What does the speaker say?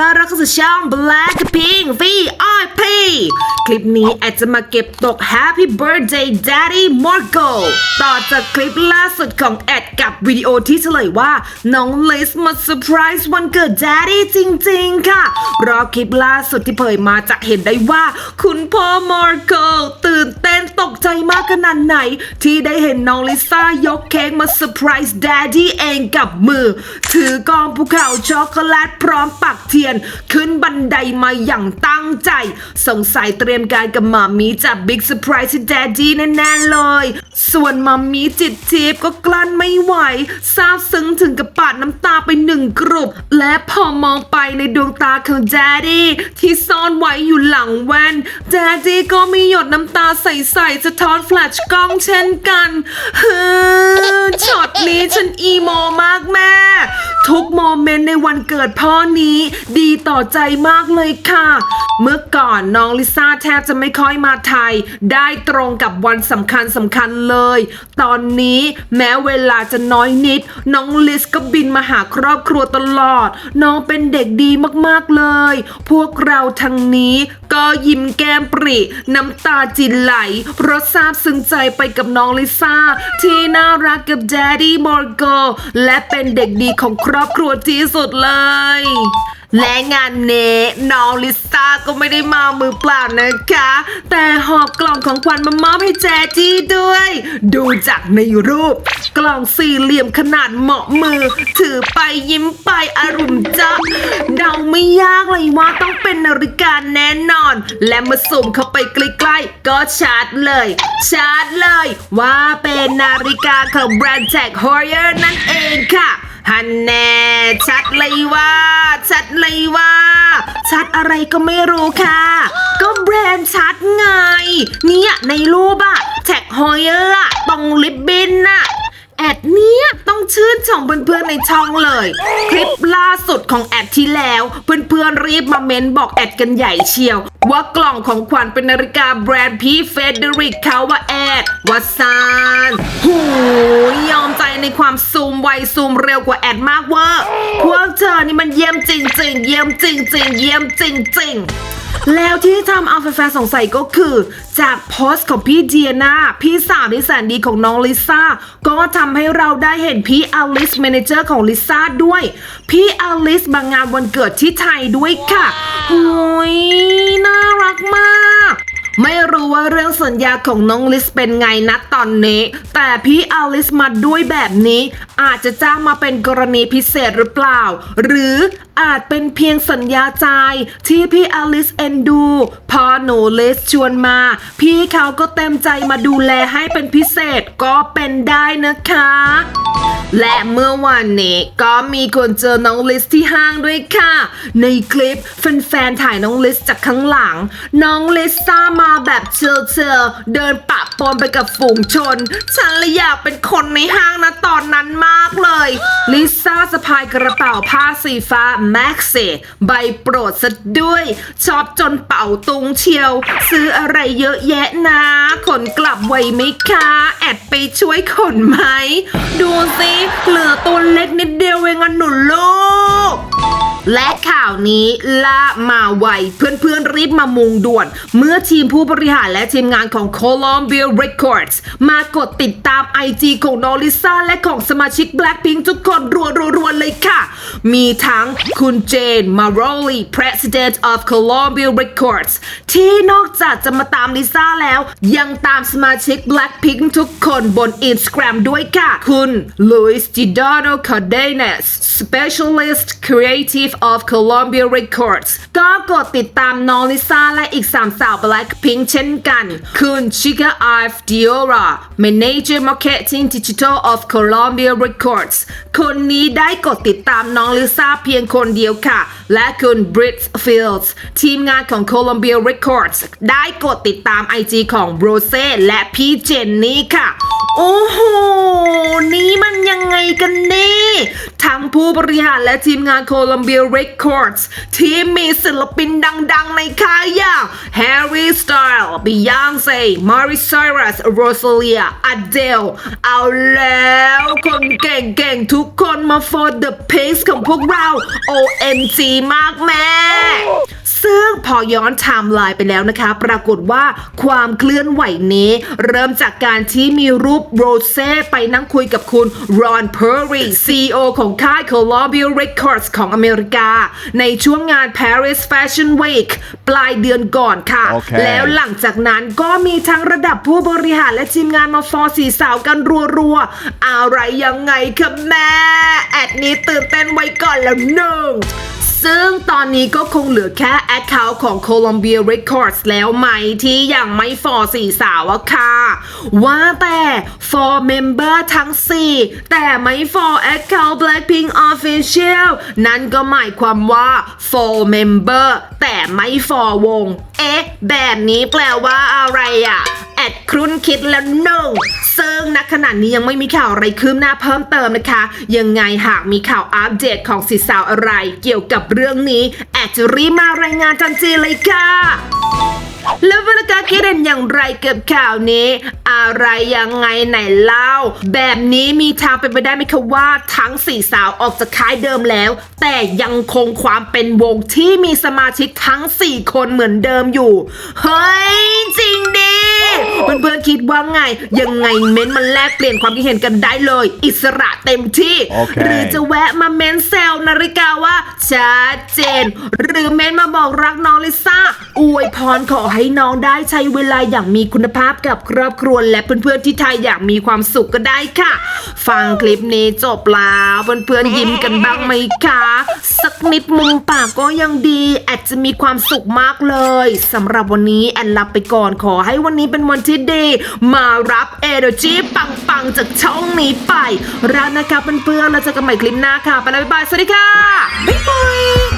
ต้อนรับเข้าสู่ช่อง Blackpink VR คลิปนี้แอดจะมาเก็บตก Happy Birthday Daddy Marco ต่อจากคลิปล่าสุดของแอดกับวิดีโอที่เฉลยว่า น้องลิสมาเซอร์ไพรส์วันเกิด Daddy จริงๆ ค่ะ รอคลิปล่าสุดที่เผยมาจะเห็นได้ว่า คุณพ่อมาร์โกตื่นเต้นตกใจมากขนาดไหน ที่ได้เห็นน้องลิซ่ายกเค้กมาเซอร์ไพรส์ Daddy เองกับมือ ถือกองภูเขาช็อกโกแลตพร้อมปักเทียน ขึ้นบันไดมาอย่างตั้ง ใจ สงสัยเตรียมการกับมามีจะบิ๊กเซอร์ไพรส์ให้ Daddy แน่ๆเลย ส่วนมามีจิตทิพย์ก็กลั้นไม่ไหวซาบซึ้งถึงกับปาดน้ำตาไปหนึ่งกรุบและพอมองไปในดวงตาของ Daddy ที่ซ่อนไว้อยู่หลังแว่น Daddy ก็มีหยดน้ำตาใสๆสะท้อนแฟลชกล้องเช่นกันฮือช็อตนี้ฉันอีโมมากแม่ ทุกโมเมนต์ในวันเกิดพ่อนี้ ดีต่อใจมากเลยค่ะเมื่อก่อนน้องลิซ่าแทบจะไม่ค่อยมาไทย ได้ตรงกับวันสำคัญสำคัญเลย ตอนนี้แม้เวลาจะน้อยนิด น้องลิสก็บินมาหาครอบครัวตลอด น้องเป็นเด็กดีมากๆเลย พวกเราทั้งนี้ก็ยิ้มแก้มปริ น้ำตาจินไหล เพราะซาบซึ้งใจไปกับน้องลิซ่า ที่น่ารักกับ Daddy m o r g o และเป็นเด็กดีของครอบครัวที่สุดเลย และงานนี้น้องลิซ่าก็ไม่ได้มามือเปล่านะคะ แต่หอบกล่องของขวัญมามอบให้แจจี้ด้วย ดูจากในรูป กล่องสี่เหลี่ยมขนาดเหมาะมือ ถือไปยิ้มไปอารมณ์จับเดาไม่ยากเลยว่าต้องเป็นนาฬิกาแน่นอน และมาสุ่มเข้าไปใกล้ๆ ก็ชาร์จเลย ชาร์จเลย ว่าเป็นนาฬิกาของแบรนด์แจ็คฮอร์เยอร์นั่นเองค่ะฮันแน่ ชัดเลยว่า ชัดเลยว่า ชัดอะไรก็ไม่รู้ค่ะ ก็แบรนด์ชัดไง เนี่ยในรูปอะแท็กฮอยเออร์อะตรงลิปบินอะ แอดเนี้ยต้องชื่นชมเพื่อนๆในช่องเลย คลิปล่าสุดของแอดที่แล้ว เพื่อนๆรีบมาเม้นบอกแอดกันใหญ่เชียว ว่ากล่องของขวัญเป็นนาฬิกาแบรนด์พี่เฟเดริกเขาว่าแอดว่าซานหูยอมใจในความซูมไวซูมเร็วกว่าแอดมากเวอร์พวกเธอนี่มันเยี่ยมจริงๆ เยี่ยมจริงๆ เยี่ยมจริงๆแล้วที่ทำเอาแฟนๆสงสัยก็คือ จากโพสต์ของพี่เดียนาพี่สาวที่แสนดีของน้องลิซ่า ก็ทำให้เราได้เห็นพี่อลิสเมเนเจอร์ของลิซ่าด้วย พี่อลิสมางานวันเกิดที่ไทยด้วยค่ะหุยน่ารักมาก ไม่รู้ว่าเรื่องสัญญาของน้องลิสเป็นไงนะตอนนี้ แต่พี่อลิสมาด้วยแบบนี้ อาจจะจ้างมาเป็นกรณีพิเศษหรือเปล่า หรืออาจเป็นเพียงสัญญาใจที่พี่อลิสเอ็นดู พอหนูลิสชวนมา พี่เขาก็เต็มใจมาดูแลให้เป็นพิเศษก็เป็นได้นะคะ และเมื่อวานนี้ก็มีคนเจอน้องลิสที่ห้างด้วยค่ะ ในคลิปแฟนๆถ่ายน้องลิสจากข้างหลัง น้องลิซ่ามาแบบเชลเชลเดินปะปนไปกับฝูงชน ฉันเลยอยากเป็นคนในห้างนะตอนนั้นมากเลย ลิซ่าสะพายกระเป๋าผ้าสีฟ้าแม็กเซใบโปรดซะด้วย ชอบจนเป่าตุงเชียว ซื้ออะไรเยอะแยะนะ ขนกลับไวไหมคะ แอดไปช่วยขนไหม ดูสเหลือตัวเล็กนิดเดียวเองอะหนุนลูก และข่าวนี้ล่ามาไว เพื่อนๆรีบมามุงด่วน เมื่อทีมผู้บริหารและทีมงานของ Columbia Records มากดติดตาม IG ของนอลิซ่าและของสมาชิก Blackpink ทุกคนรัวๆเลยค่ะ มีทั้งคุณเจน Maroli President of Columbia Records ที่นอกจากจะมาตามลิซ่าแล้ว ยังตามสมาชิก Blackpink ทุกคนบน Instagram ด้วยค่ะ คุณ Luis Giordano Cardenas Specialist Creative of Columbia Records ก็กดติดตามน้องลิซ่าและอีก3สาว Blackpink เช่นกัน คุณ Chica Ive Diora Manager Marketing Digital of Columbia Records คนนี้ได้กดติดตามน้องลิซ่าเพียงคนเดียวค่ะ และคุณ Brit Fields ทีมงานของ Columbia Records ได้กดติดตาม IG ของ Rose และพี่เจนนี่ค่ะ โอ้โห นี่มันยังไงกันนี่ทั้งผู้บริหารและทีมงาน Columbia Records ที่มีศิลปินดังๆในค่ายอย่าง Harry Styles Beyonce Miley Cyrus Rosalia Adele เอาแล้วคนเก่งๆ ทุกคนมา for the pace ของพวกเรา OMG มากแม่ ซึ่งพอย้อนไทม์ไลน์ไปแล้วนะคะ ปรากฏว่าความเคลื่อนไหวนี้ เริ่มจากการที่มีรูปโรเซ่ไปนั่งคุยกับคุณรอนเพอร์รี CEO ของค่าย Columbia Records ของอเมริกา ในช่วงงาน Paris Fashion Week ปลายเดือนก่อนค่ะโอเคแล้วหลังจากนั้นก็มีทั้งระดับผู้บริหารและทีมงานมาฟอร์สีสาวกันรัวๆอะไรยังไงคะแม่ แอดนี้ตื่นเต้นไว้ก่อนแล้วหนึ่ง ซึ่งตอนนี้ก็คงเหลือแค่ Account ของ Columbia Records แล้วไหมที่ยังไม่ฟอร์สี่สาวอะค่ะ ว่าแต่ for member ทั้ง 4 แต่ไม่ for Account Blackpink Official นั่นก็หมายความว่า for member แต่ไม่ for วง เอ๊ะ แบบนี้แปลว่าอะไรอะ แอดครุนคิดแล้วหนึ่งซึ่งณขณะนี้ยังไม่มีข่าวอะไรคืบหน้าเพิ่มเติมนะคะ ยังไงหากมีข่าวอัปเดตของสิสาวอะไร เกี่ยวกับเรื่องนี้ แอดจะรีบมารายงานทันทีเลยค่ะแล้วเวลากาคิดเห็นอย่างไรกับข่าวนี้ อะไรยังไงไหนเล่า แบบนี้มีทางเป็นไปได้ไหมคะว่า ทั้งสี่สาวออกจากค่ายเดิมแล้ว แต่ยังคงความเป็นวงที่มีสมาชิกทั้ง 4 คนเหมือนเดิมอยู่ เฮ้ย จริงดิ เพื่อนๆคิดว่าไง ยังไงเม้นต์มันแลกเปลี่ยนความคิดเห็นกันได้เลย อิสระเต็มที่ โอเค หรือจะแวะมาเม้นแซวนาฬิกาว่าชัดเจน หรือเม้นมาบอกรักน้องลิซ่าอวยพรขอให้น้องได้ใช้เวลาอย่างมีคุณภาพกับครอบครัวและเพื่อนๆที่ไทยอย่างมีความสุขก็ได้ค่ะ ฟังคลิปนี้จบแล้วเพื่อนๆยิ้มกันบ้างไหมคะ สักนิดมุมปากก็ยังดี อาจจะมีความสุขมากเลยสำหรับวันนี้แอนลาไปก่อนขอให้วันนี้เป็นวันที่ดี มารับเอเ r จีปังๆ จากช่องนี้ไปรักนะคะเพื่อนๆแล้วเจอกันใหม่คลิปหน้าค่ะ ไปแล้วบ๊ายบาย สวัสดีค่ะ บ๊ายบาย